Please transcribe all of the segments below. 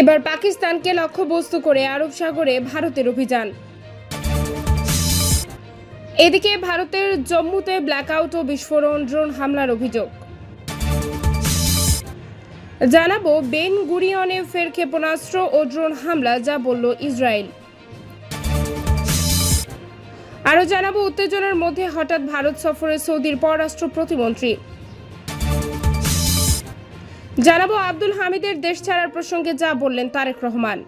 এবার পাকিস্তানকে লক্ষ্যবস্তু করে আরব সাগরে ভারতের অভিযান। এদিকে ভারতের জম্মুতে ব্ল্যাকআউট ও বিস্ফোরণ, ড্রোন হামলার অভিযোগ। জানাব বেন গুরিয়নে ফের ক্ষেপণাস্ত্র ও ড্রোন হামলা, যা বলল ইসরায়েল। আরও জানাব, উত্তেজনার মধ্যে হঠাৎ ভারত সফরে সৌদির পররাষ্ট্র প্রতিমন্ত্রী। জানাব আব্দুল হামিদের দেশ ছাড়ার প্রসঙ্গে যা বললেন তারেক রহমান।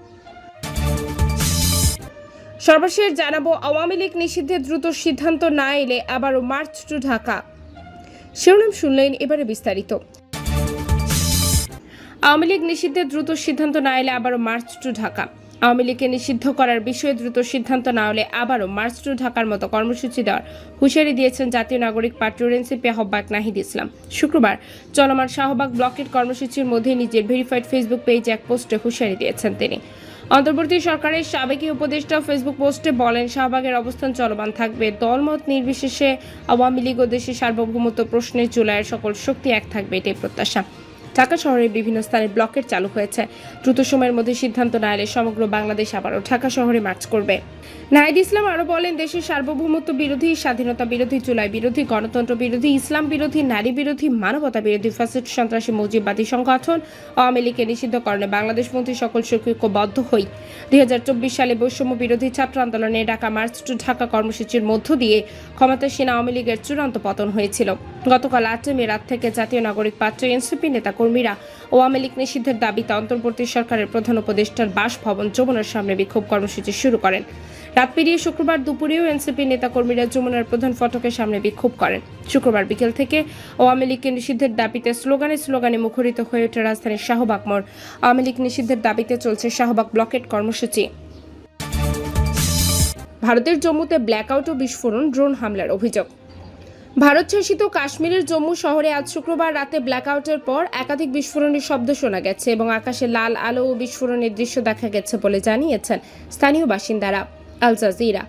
সর্বশেষ জানাব আওয়ামী লীগ নিষিদ্ধে দ্রুত সিদ্ধান্ত না এলে আবারও মার্চ টু ঢাকা। শিরোনাম শুনলেন এবারে বিস্তারিত। আওয়ামী লীগ নিষিদ্ধে দ্রুত সিদ্ধান্ত না এলে আবারও মার্চ টু ঢাকা। আওয়ামী লীগকে নিষিদ্ধ করার বিষয়ে দ্রুত সিদ্ধান্ত না হলে আবারও মার্চ টু ঢাকার মতো কর্মসূচি দেওয়ার হুঁশিয়ারি দিয়েছেন জাতীয় নাগরিক পার্টির এনসিপি আহ্বায়ক নাহিদ ইসলাম। শুক্রবার চলমান শাহবাগ ব্লকের কর্মসূচির মধ্যে নিজের ভেরিফাইড ফেসবুক পেজে এক পোস্টে হুঁশিয়ারি দিয়েছেন তিনি। অন্তর্বর্তী সরকারের সাবেকি উপদেষ্টা ফেসবুক পোস্টে বলেন, শাহবাগের অবস্থান চলমান থাকবে। দলমত নির্বিশেষে আওয়ামী লীগ ও দেশের সার্বভৌমত্ব প্রশ্নে জুলাইয়ের সকল শক্তি এক থাকবে, এটাই প্রত্যাশা। ঢাকা শহরের বিভিন্ন স্থানে ব্লকের চালু হয়েছে। দ্রুত সময়ের মধ্যে সিদ্ধান্ত না এলে সমগ্র বাংলাদেশ আবারও ঢাকা শহরে মার্চ করবে। নাহিদ ইসলাম আরও বলেন, দেশের সার্বভৌমত্ব বিরোধী, স্বাধীনতা বিরোধী চুলাই বিরোধী, গণতন্ত্র বিরোধী, ইসলাম বিরোধী, নারী বিরোধী, মানবতা বিরোধী, ফ্যাসিস্ট, সন্ত্রাসী, মৌজিবাদী সংগঠন, আওয়ামী লীগকে নিষিদ্ধকরণে বাংলাদেশ মন্ত্রী সকল ঐক্যবদ্ধ হই। দুই হাজার চব্বিশ সালে বৈষম্য বিরোধী ছাত্র আন্দোলনে ঢাকা মার্চ টু ঢাকা কর্মসূচির মধ্য দিয়ে ক্ষমতাসীন আওয়ামী লীগের চূড়ান্ত পতন হয়েছিল। গতকাল আটই মে রাত থেকে জাতীয় নাগরিক পাত্র এনসিপি নেতাকর্মীরা আওয়ামী লীগ নিষিদ্ধের দাবিতে অন্তর্বর্তী সরকারের প্রধান উপদেষ্টার বাসভবন যমুনার সামনে বিক্ষোভ কর্মসূচি শুরু করেন। রাত পেরিয়ে শুক্রবার দুপুরেও এনসিপি নেতাকর্মীরা যমুনার প্রধান ফটকের সামনে বিক্ষোভ করেন। শুক্রবার বিকেল থেকে আওয়ামী লীগকে নিষিদ্ধের দাবিতে স্লোগানে স্লোগানে মুখরিত হয়ে ওঠে রাজধানীর শাহবাগ মোড়। আওয়ামী লীগ নিষিদ্ধের দাবিতে চলছে শাহবাগ ব্লকেট কর্মসূচি। ভারতের জম্মুতে ব্ল্যাকআউট ও বিস্ফোরণ, ড্রোন হামলার অভিযোগ। ভারত শাসিত কাশ্মীরের জম্মু শহরে আজ শুক্রবার রাতে ব্ল্যাকআউটের পর একাধিক বিস্ফোরণের শব্দ শোনা গেছে এবং আকাশে লাল আলো ও বিস্ফোরণের দৃশ্য দেখা গেছে বলে জানিয়েছেন স্থানীয় বাসিন্দারা। Al Jazeera.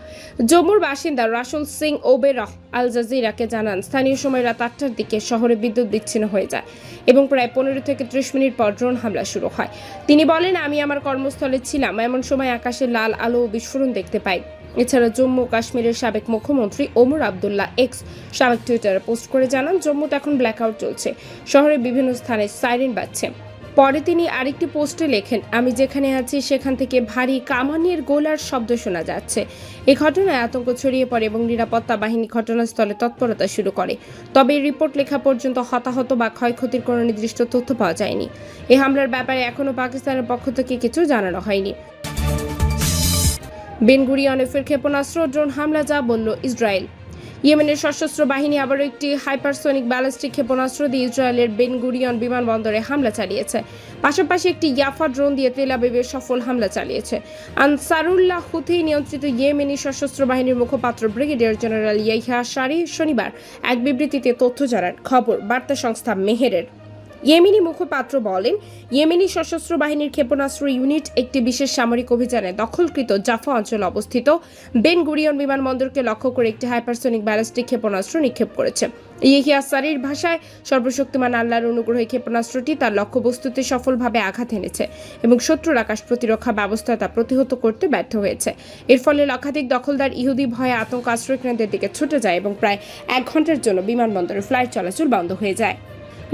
জম্মুর বাসিন্দা রাসুল সিং ওবেরহ আল জাজিরাকে জানান, স্থানীয় সময় রাত আটটার দিকে শহরে বিদ্যুৎ বিচ্ছিন্ন হয়ে যায় এবং প্রায় পনেরো থেকে ত্রিশ মিনিট পর ড্রোন হামলা শুরু হয়। তিনি বলেন, আমি আমার কর্মস্থলে ছিলাম। এমন সময় আকাশে লাল আলো ও বিস্ফোরণ দেখতে পাই। এছাড়া জম্মু কাশ্মীরের সাবেক মুখ্যমন্ত্রী ওমর আবদুল্লাহ এক্স সাবেক টুইটারে পোস্ট করে জানান, জম্মুতে এখন ব্ল্যাকআউট চলছে। শহরের বিভিন্ন স্থানে সাইরেন বাজছে। পরে তিনি আরেকটি পোস্টে লেখেন, আমি যেখানে আছি, সেখান থেকে ভারী কামানের গোলার শব্দ শোনা যাচ্ছে। এ ঘটনায় আতঙ্ক ছড়িয়ে পড়ে এবং নিরাপত্তা বাহিনী ঘটনাস্থলে তৎপরতা শুরু করে। তবে এই রিপোর্ট লেখা পর্যন্ত হতাহত বা ক্ষয়ক্ষতির কোনো নির্দিষ্ট তথ্য পাওয়া যায়নি। এই হামলার ব্যাপারে এখনও পাকিস্তানের পক্ষ থেকে কিছু জানানো হয়নি। বেনগুরিয়নে ফের ক্ষেপণাস্ত্র ড্রোন হামলা, যা বলল ইসরায়েল। ইয়েমেনের সশস্ত্র বাহিনী আবারও একটি হাইপারসোনিক ব্যালিস্টিক ক্ষেপণাস্ত্র দিয়ে ইসরায়েলের বেনগুরিয়ন বিমানবন্দরে হামলা চালিয়েছে। পাশাপাশি একটি ইয়াফা ড্রোন দিয়ে তেল আবিবের সফল হামলা চালিয়েছে। আনসারুল্লাহ হুথি নিয়ন্ত্রিত ইয়েমেনি সশস্ত্র বাহিনীর মুখপাত্র ব্রিগেডিয়ার জেনারেল ইয়াহিয়া সারি শনিবার এক বিবৃতিতে তথ্য জানান। খবর, বার্তা সংস্থা মেহেরের। ইয়েমেনি মুখপাত্র বলেন, ইয়েমেনি সশস্ত্র বাহিনীর ক্ষেপণাস্ত্র ইউনিট একটি বিশেষ সামরিক অভিযানে দখলকৃত জাফা অঞ্চলে অবস্থিত। বেন গুরিয়ন বিমানবন্দরকে লক্ষ্য করে একটি হাইপারসোনিক ব্যালিস্টিক ক্ষেপণাস্ত্র নিক্ষেপ করেছে। ইয়েহিয়া সারির ভাষায়, সর্বশক্তিমান আল্লাহর অনুগ্রহী ক্ষেপণাস্ত্রটি তার লক্ষ্যবস্তুতে সফলভাবে আঘাত এনেছে এবং শত্রুর আকাশ প্রতিরক্ষা ব্যবস্থা তা প্রতিহত করতে ব্যর্থ হয়েছে। এর ফলে লক্ষাধিক দখলদার ইহুদি ভয়ে আতঙ্ক আশ্রয়কেন্দ্রের দিকে ছুটে যায় এবং প্রায় এক ঘণ্টার জন্য বিমানবন্দরে ফ্লাইট চলাচল বন্ধ হয়ে যায়।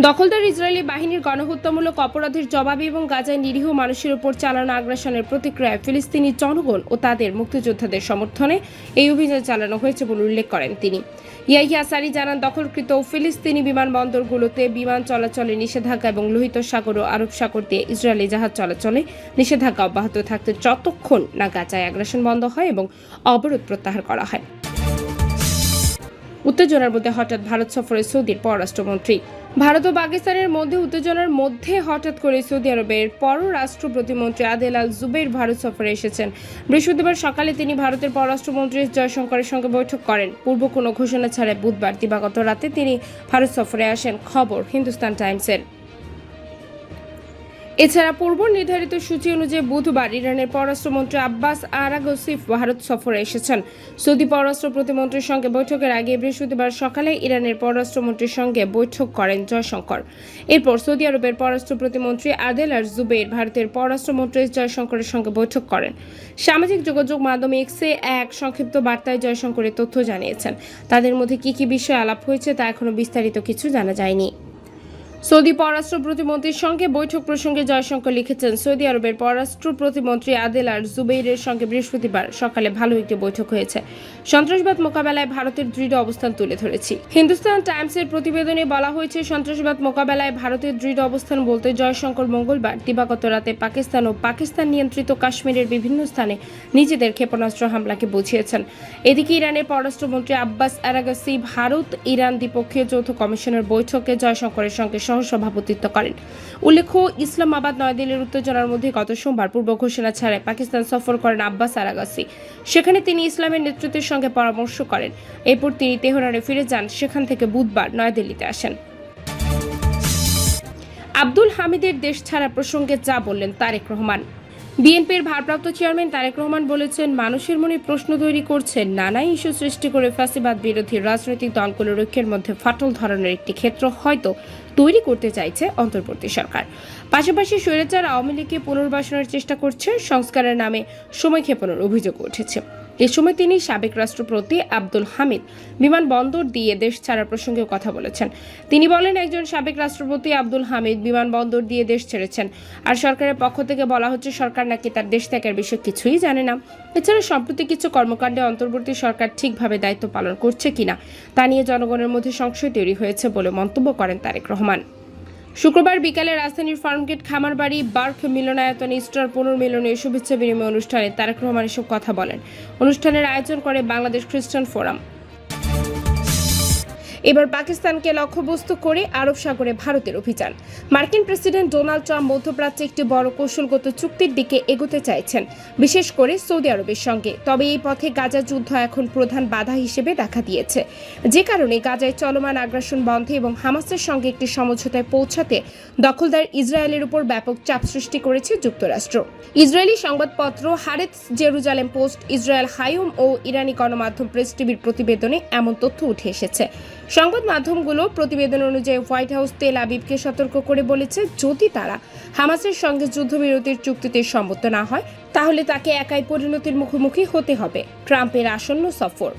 দখলদার ইসরায়েলি বাহিনীর গণহত্যামূলক অপরাধের জবাবে এবং গাজায় নিরীহ মানুষের উপর চালানো আগ্রাসনের প্রতিক্রিয়ায় ফিলিস্তিনি জনগণ ও তাদের মুক্তিযোদ্ধাদের সমর্থনে এই অভিযান চালানো হয়েছে বলে উল্লেখ করেন তিনি। ইয়াহিয়া সারি জানান, দখলকৃত ফিলিস্তিনি বিমানবন্দরগুলোতে বিমান চলাচলে নিষেধাজ্ঞা এবং লোহিত সাগর ও আরব সাগর দিয়ে ইসরায়েলি জাহাজ চলাচলে নিষেধাজ্ঞা অব্যাহত থাকতে যতক্ষণ না গাজায় আগ্রাসন বন্ধ হয় এবং অবরোধ প্রত্যাহার করা হয়। উত্তেজনার মধ্যে হঠাৎ ভারত সফরে সৌদির পররাষ্ট্রমন্ত্রী ভারত ও পাকিস্তানের মধ্যে উত্তেজনার মধ্যে হঠাৎ করে সৌদি আরবের পররাষ্ট্র প্রতিমন্ত্রী আদেল আল জুবের ভারত সফরে এসেছেন। বৃহস্পতিবার সকালে তিনি ভারতের পররাষ্ট্রমন্ত্রী জয়শঙ্করের সঙ্গে বৈঠক করেন। পূর্ব কোনো ঘোষণা ছাড়াই বুধবার দিবাগত রাতে তিনি ভারত সফরে আসেন, খবর হিন্দুস্তান টাইমসের। এছাড়া পূর্ব নির্ধারিত সূচি অনুযায়ী বুধবার ইরানের পররাষ্ট্রমন্ত্রী আব্বাস আরাগসিফ ভারত সফরে এসেছেন। সৌদি পররাষ্ট্র প্রতিমন্ত্রীর সঙ্গে বৈঠকের আগে বৃহস্পতিবার সকালে ইরানের পররাষ্ট্রমন্ত্রীর সঙ্গে বৈঠক করেন জয়শঙ্কর। এরপর সৌদি আরবের পররাষ্ট্র প্রতিমন্ত্রী আদেল আর জুবের ভারতের পররাষ্ট্রমন্ত্রী জয়শঙ্করের সঙ্গে বৈঠক করেন। সামাজিক যোগাযোগ মাধ্যম এক্সে এক সংক্ষিপ্ত বার্তায় জয়শঙ্করের তথ্য জানিয়েছেন। তাদের মধ্যে কি কি বিষয়ে আলাপ হয়েছে তা এখনও বিস্তারিত কিছু জানা যায়নি। সৌদি পররাষ্ট্র প্রতিমন্ত্রীর সঙ্গে বৈঠক প্রসঙ্গে জয়শঙ্কর লিখেছেন, সৌদি আরবের পররাষ্ট্র প্রতিমন্ত্রী আদেল আর জুবেইরের সঙ্গে বৃহস্পতিবার সকালে ভালো একটি বৈঠক হয়েছে। সন্ত্রাসবাদ মোকাবেলায় ভারতের দৃঢ় অবস্থান তুলে ধরেছি। হিন্দুস্তান টাইমসের প্রতিবেদনে বলা হয়েছে, সন্ত্রাসবাদ মোকাবেলায় ভারতের দৃঢ় অবস্থান বলতে জয়শঙ্কর মঙ্গলবার দিবাগত রাতে পাকিস্তান ও পাকিস্তান নিয়ন্ত্রিত কাশ্মীরের বিভিন্ন স্থানে নিজেদের ক্ষেপণাস্ত্র হামলাকে বুঝিয়েছেন। এদিকে ইরানের পররাষ্ট্রমন্ত্রী আব্বাস আরাগাসি ভারত ইরান দ্বিপক্ষীয় যৌথ কমিশনের বৈঠকে জয়শঙ্করের সঙ্গে সহসভাপতিত্ব করেন। উল্লেখ্য, ইসলামাবাদ নয়াদিল্লির উত্তেজনার মধ্যে গত সোমবার পূর্ব ঘোষণা ছাড়াই পাকিস্তান সফর করেন আব্বাস আরাগাসি সেখানে তিনি ইসলামের নেতৃত্বের সঙ্গে পরামর্শ করেন। এরপর তিনি তেহরানে ফিরে যান, সেখান থেকে বুধবার নয়াদিল্লিতে আসেন। আব্দুল হামিদের দেশ ছাড়া প্রসঙ্গে যা বললেন তারেক রহমান। বিএনপির ভারপ্রাপ্ত চেয়ারম্যান তারেক রহমান বলেছেন, মানুষের মনে প্রশ্ন তৈরি করছে নানা ইস্যু সৃষ্টি করে ফ্যাসিবাদ বিরোধী রাজনৈতিক দলগুলোর ঐক্যের মধ্যে ফাটল ধরনের একটি ক্ষেত্র হয়তো তৈরি করতে চাইছে অন্তর্বর্তী সরকার। পাশাপাশি স্বৈরাচার আওয়ামী লীগকে পুনর্বাসনের চেষ্টা করছে, সংস্কারের নামে সময় ক্ষেপণের অভিযোগ উঠেছে। এ সময় তিনি সাবেক রাষ্ট্রপতি আব্দুল হামিদ বিমানবন্দর দিয়ে দেশ ছাড়ার প্রসঙ্গেও কথা বলেছেন। তিনি বলেন, একজন সাবেক রাষ্ট্রপতি আব্দুল হামিদ বিমানবন্দর দিয়ে দেশ ছেড়েছেন। আর সরকারের পক্ষ থেকে বলা হচ্ছে, সরকার নাকি তার দেশ ত্যাগের বিষয়ে কিছুই জানে না। এছাড়া সম্প্রতি কিছু কর্মকাণ্ডে অন্তর্বর্তী সরকার ঠিকভাবে দায়িত্ব পালন করছে কিনা, তা নিয়ে জনগণের মধ্যে সংশয় তৈরি হয়েছে বলে মন্তব্য করেন তারেক রহমান। শুক্রবার বিকালে রাজধানীর ফার্মগেট খামারবাড়ি, বার্ক মিলনায়তনে ইস্টার পুনর্মিলনে শুভেচ্ছা বিনিময় অনুষ্ঠানে তারেক রহমান এসব কথা বলেন। অনুষ্ঠানের আয়োজন করে বাংলাদেশ খ্রিস্টান ফোরাম। এবার পাকিস্তানকে লক্ষ্যবস্তু করে আরব সাগরে ভারতের অভিযান। মার্কিন প্রেসিডেন্ট ডোনাল্ড ট্রাম্প মধ্যপ্রাচ্যে একটি বড় কৌশলগত চুক্তির দিকে এগোতে চাইছেন, বিশেষ করে সৌদি আরবের সঙ্গে। তবে এই পথে গাজা যুদ্ধ এখন প্রধান বাধা হিসেবে দেখা দিয়েছে। যে কারণে গাজায় চলমান আগ্রাসন বন্ধে এবং হামাসের সঙ্গে একটি সমঝোতায় পৌঁছাতে দখলদার ইসরায়েলের উপর ব্যাপক চাপ সৃষ্টি করেছে যুক্তরাষ্ট্র। ইসরায়েলি সংবাদপত্র Haaretz Jerusalem Post, Israel Hayom ও ইরানি গণমাধ্যম প্রেস টিভির প্রতিবেদনে এমন তথ্য উঠে এসেছে। সংবাদ মাধ্যমগুলো প্রতিবেদন অনুযায়ী হোয়াইট হাউস তেল আবিবকে সতর্ক করে বলেছে, যদি তারা হামাসের সঙ্গে যুদ্ধবিরতির চুক্তিতে সম্মত না হয়, তাহলে তাকে একাই পরিণতির মুখোমুখি হতে হবে। ট্রাম্পের আসন্ন সফর।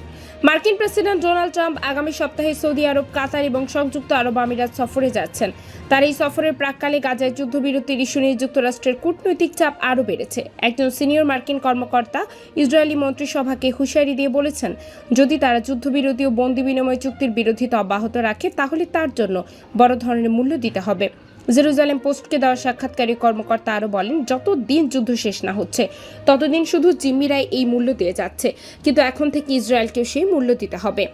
মার্কিন প্রেসিডেন্ট ডোনাল্ড ট্রাম্প আগামী সপ্তাহে সৌদি আরব, কাতার এবং সংযুক্ত আরব আমিরাত সফরে যাচ্ছেন। তার এই সফরের প্রাককালে গাজায় যুদ্ধবিরতির ইস্যু নিয়ে যুক্তরাষ্ট্রের কূটনৈতিক চাপ আরও বেড়েছে। একজন সিনিয়র মার্কিন কর্মকর্তা ইসরায়েলি মন্ত্রিসভাকে হুঁশিয়ারি দিয়ে বলেছেন, যদি তারা যুদ্ধবিরতি ও বন্দি বিনিময় চুক্তির বিরোধিতা অব্যাহত রাখে, তাহলে তার জন্য বড় ধরনের মূল্য দিতে হবে। জেরুজালেম পোস্টকে দেওয়া সাক্ষাৎকারী কর্মকর্তা আরও বলেন, যতদিন যুদ্ধ শেষ না হচ্ছে, ততদিন শুধু জিম্মিরাই এই মূল্য দিয়ে যাচ্ছে। কিন্তু এখন থেকে ইসরায়েলকেও সেই মূল্য দিতে হবে।